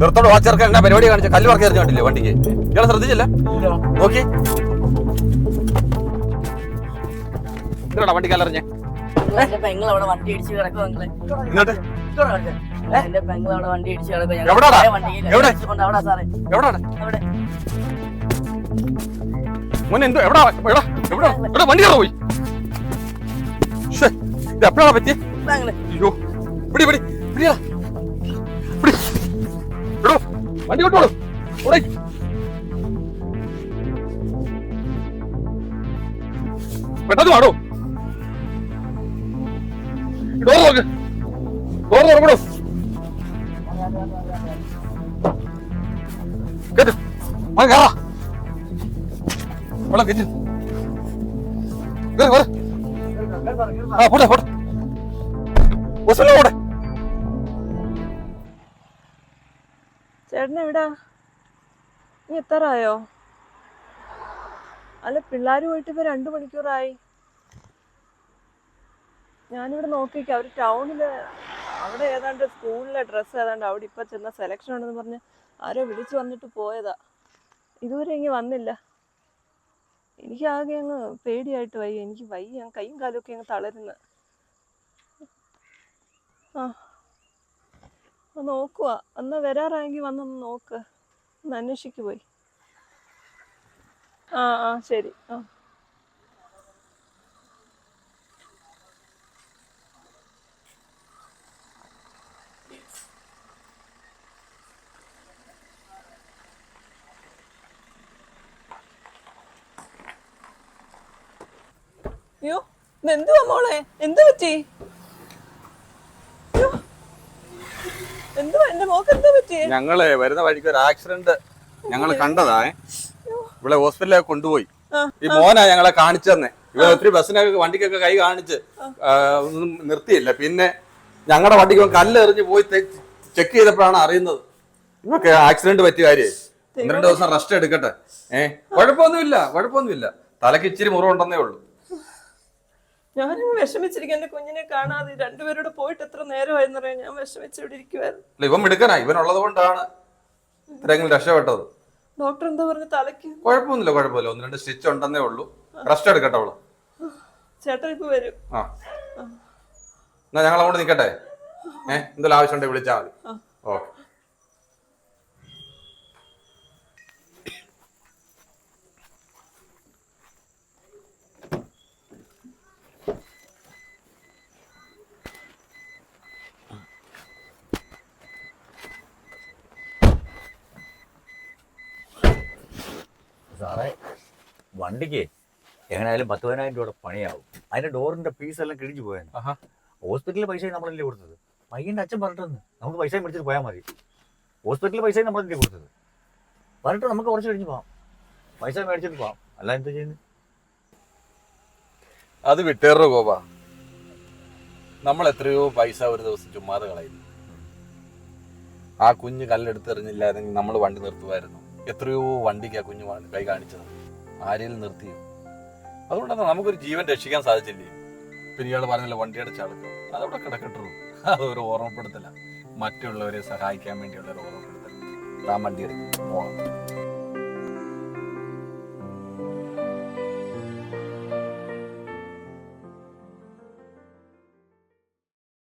പുറത്തോട്ട് വാച്ചർക്ക് എന്നാ പരിപാടി കാണിച്ച? കല്ല് പറക്കി എറിഞ്ഞു കണ്ടില്ലേ വണ്ടിക്ക്? ഇയാളെ ശ്രദ്ധിച്ചില്ല? നോക്കി. ഇതാ വണ്ടി കല്ലെറിഞ്ഞേ വണ്ടി പോയി. എപ്പോഴാണ് പറ്റിയ? പെങ്ങൾ അയ്യോ പിടി വണ്ടി ഓടേ. പെട്ടെന്ന് വാടോ. ഡോർ നോക്ക് ഡോർ തുറക്കണോ? കേട്ട്. ആ കേറാ. വെള്ളം കയറ്റി കേറ്, കേറ്. ആ പോട്ടെ പോട്ടെ. ബസ്സിലോ പോട്ടെ. ചേട്ടൻ എവിടാ? നീ എത്താറായോ? അല്ല പിള്ളേർ പോയിട്ട് ഇപ്പൊ രണ്ടു മണിക്കൂറായി. ഞാനിവിടെ നോക്കിക്ക അവർ ടൗണിൽ അവിടെ ഏതാണ്ട് സ്കൂളിലെ ഡ്രസ്സ് ഏതാണ്ട് അവിടെ ഇപ്പൊ ചെന്ന സെലക്ഷൻ ഉണ്ടെന്ന് പറഞ്ഞ് ആരോ വിളിച്ചു വന്നിട്ട് പോയതാ. ഇതുവരെ ഇങ്ങ് വന്നില്ല. എനിക്ക് ആകെ അങ്ങ് പേടിയായിട്ട് വയ്യ. എനിക്ക് വയ്യ. കൈയും കാലും ഒക്കെ അങ്ങ് തളരുന്നു. ആ. അന്ന് എന്നാ വരാറായെങ്കിൽ വന്നൊന്ന് നോക്ക്. ഒന്ന് അന്വേഷിക്ക് പോയി. ആ ആ ശരി. ആ. അയ്യോ എന്തുവാ മോളെ? എന്ത് പറ്റി അയ്യോ എന്തുവാ എന്റെ മോക്ക് എന്താ പറ്റി ഞങ്ങൾ വരുന്ന വഴിക്ക് ഒരു ആക്സിഡന്റ് ഞങ്ങൾ കണ്ടതാ. ഇവിടെ ഹോസ്പിറ്റലിലേക്ക് കൊണ്ടുപോയി. ഈ മോനാ ഞങ്ങളെ കാണിച്ചു തന്നെ. ഇവിടെ ഒത്തിരി ബസ്സിനൊക്കെ വണ്ടിക്കൊക്കെ കൈ കാണിച്ച് ഒന്നും നിർത്തിയില്ല. പിന്നെ ഞങ്ങളുടെ വണ്ടിക്ക് കല്ലെറിഞ്ഞ് കല്ല് എറിഞ്ഞ് പോയി ചെക്ക് ചെയ്തപ്പോഴാണ് അറിയുന്നത്. ഇവക്ക് ആക്സിഡന്റ് പറ്റിയ കാര്യേ. ഒന്ന് രണ്ട് ദിവസം റെസ്റ്റ് എടുക്കട്ടെ. ഏഹ് കുഴപ്പമൊന്നുമില്ല കുഴപ്പമൊന്നുമില്ല. തലക്ക് ഇച്ചിരി മുറിവുണ്ടെന്നേ ഉള്ളൂ. ഞാനങ്ങ് വിഷമിച്ചിരിക്കും എന്റെ കുഞ്ഞിനെ കാണാതെ രണ്ടുപേരോട് പോയിട്ട് എത്ര നേരമായെന്നറിയാം? ഞാൻ വിഷമിച്ചിവിടെ ഇരിക്കുവായിരുന്നു. ഇവൻ മിടുക്കനാ ഇവനുള്ളത് കൊണ്ടാണ് ഇത്രയെങ്കിലും രക്ഷപ്പെട്ടത്. ഡോക്ടർ എന്താ പറഞ്ഞു തലയ്ക്ക്? കുഴപ്പമൊന്നുമില്ല കുഴപ്പമില്ല. ഒന്ന് രണ്ട് സ്റ്റിച്ച് ഉണ്ടെന്നേ ഉള്ളൂ. റെസ്റ്റ് എടുക്കട്ടെ അവൾ. ചേട്ടൻ ഇപ്പൊ വരും. ആ. എന്നാ ഞങ്ങൾ അങ്ങോട്ട് നിക്കട്ടെ ഏഹ് എന്തെങ്കിലും ആവശ്യമുണ്ടെങ്കിൽ വിളിച്ചാൽ മതി. ഓക്കെ. സാറേ വണ്ടിക്ക് എങ്ങനെയായാലും പത്ത് പതിനായിരം രൂപയുടെ പണിയാവും. അതിന്റെ ഡോറിന്റെ പീസ് എല്ലാം കിഴിഞ്ഞു പോയെന്ന് ഹോസ്പിറ്റലിൽ പൈസ നമ്മളല്ലേ കൊടുത്തത്? പയ്യന്റെ അച്ഛൻ പറഞ്ഞിട്ടെന്ന് നമുക്ക് പൈസ മേടിച്ചിട്ട് പോയാൽ മതി. ഹോസ്പിറ്റലിൽ പൈസ നമ്മളല്ലേ കൊടുത്തത്? പറഞ്ഞിട്ട് നമുക്ക് കുറച്ച് കഴിഞ്ഞ് പോവാം. പൈസ മേടിച്ചിട്ട് പോവാം. അല്ല എന്താ ചെയ്യുന്നത് അത് വിട്ടേറോ ഗോപ. നമ്മൾ എത്രയോ പൈസ ഒരു ദിവസം ചുമ്മാതെ കളയുന്നു. ആ കുഞ്ഞ് കല്ലെടുത്തെറിഞ്ഞില്ലായിരുന്നെങ്കിൽ നമ്മൾ വണ്ടി നിർത്തുമായിരുന്നു. എത്രയോ വണ്ടിക്ക് ആ കുഞ്ഞു കൈ കാണിച്ചത്. ആരെയും നിർത്തി അതുകൊണ്ടാണ് നമുക്കൊരു ജീവൻ രക്ഷിക്കാൻ സാധിച്ചില്ലേ? പിന്നെ ഇയാൾ പറഞ്ഞല്ലോ വണ്ടിയുടെ ചളുക്കം അതവിടെ കിടക്കട്ടുള്ളൂ. അതൊരു ഓർമ്മപ്പെടുത്തല. മറ്റുള്ളവരെ സഹായിക്കാൻ വേണ്ടിയുള്ള ഒരു ഓർമ്മപ്പെടുത്തൽ. താൻ വണ്ടി എടുക്കും.